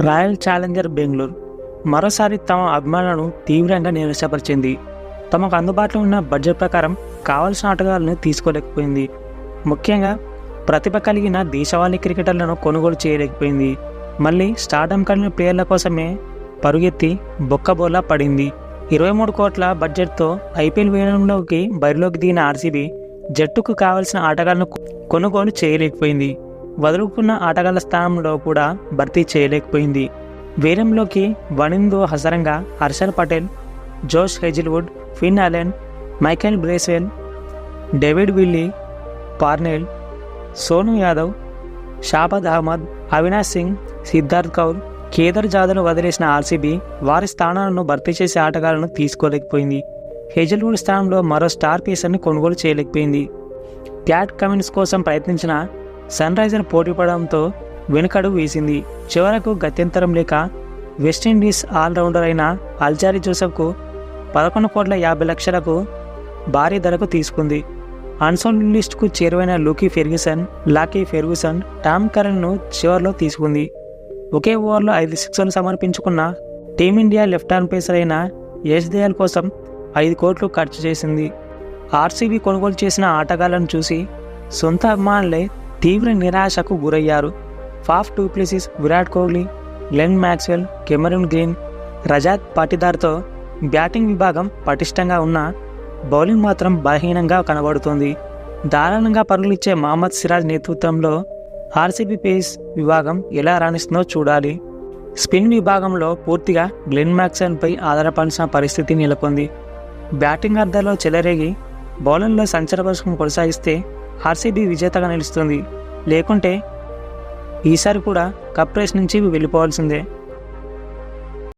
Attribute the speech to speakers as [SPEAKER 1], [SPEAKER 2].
[SPEAKER 1] Royal challenger Bengaluru మరోసారి తమ అభిమానులను తీవ్రంగా నిరాశపరిచింది. తమకు అందుబాటులో ఉన్న బడ్జెట్ ప్రకారం కావాల్సిన ఆటగాళ్ళను తీసుకోలేకపోయింది. ముఖ్యంగా ప్రతిభ కలిగిన దేశవాళీ క్రికెటర్లను కొనుగోలు చేయలేకపోయింది. మళ్ళీ స్టార్డమ్ కలిగిన ప్లేయర్ల కోసమే పరుగెత్తి బొక్కబోలా పడింది. ఇరవై మూడు కోట్ల బడ్జెట్తో ఐపీఎల్ వేయడంలోకి బరిలోకి దిగిన ఆర్సీబీ జట్టుకు కావలసిన ఆటగాళ్ళను కొనుగోలు చేయలేకపోయింది. వదులుకున్న ఆటగాళ్ళ స్థానంలో కూడా భర్తీ చేయలేకపోయింది. వేలంలోకి వనిందో Hasaranga Harshal Patel Josh Hazlewood Finn Allen Michael Bracewell David Willey Parnell Sonu Yadav Shahbaz Ahmed Avinash Singh Siddharth Kaul Kedar జాదవ్ను వదిలేసిన ఆర్సీబీ వారి స్థానాలను భర్తీ చేసే ఆటగాళ్ళను తీసుకోలేకపోయింది. హెజల్వుడ్ స్థానంలో మరో స్టార్ పేసర్ని కొనుగోలు చేయలేకపోయింది. ప్యాట్ కమిన్స్ కోసం ప్రయత్నించిన సన్ రైజర్ పోటీపడడంతో వెనుకడు వేసింది. చివరకు గత్యంతరం లేక వెస్టిండీస్ ఆల్రౌండర్ అయిన అల్జారీ జోసెఫ్కు పదకొండు కోట్ల యాభై లక్షలకు భారీ ధరకు తీసుకుంది. అన్సోల్ లిస్ట్కు చేరువైన Lockie Ferguson Lockie Ferguson Tom కరణ్ను చివరిలో తీసుకుంది. ఒకే ఓవర్లో ఐదు సిక్స్లు సమర్పించుకున్న Team India left hand pacer అయిన యశ్ దయాల్ కోసం ఐదు కోట్లు ఖర్చు చేసింది. ఆర్సీబీ కొనుగోలు చేసిన ఆటగాళ్ళను చూసి సొంత అభిమానులే తీవ్ర నిరాశకు గురయ్యారు. Faf du Plessis Virat Kohli Glenn Maxwell Cameron Green Rajat పాటిదార్తో batting విభాగం పటిష్టంగా ఉన్న బౌలింగ్ మాత్రం బలహీనంగా కనబడుతోంది. దారుణంగా పరుగులిచ్చే మహమ్మద్ సిరాజ్ నేతృత్వంలో ఆర్సీబీ పేస్ విభాగం ఎలా రాణిస్తుందో చూడాలి. స్పిన్ విభాగంలో పూర్తిగా గ్లెన్ మ్యాక్సన్పై ఆధారపడాల్సిన పరిస్థితి నెలకొంది. బ్యాటింగ్ అర్ధాలో చెలరేగి బౌలర్లో సంచలపరుషం కొనసాగిస్తే ఆర్సీబీ విజేతగా నిలుస్తుంది. లేకుంటే ఈసారి కూడా కప్ రేస్ నుంచి వెళ్ళిపోవాల్సిందే.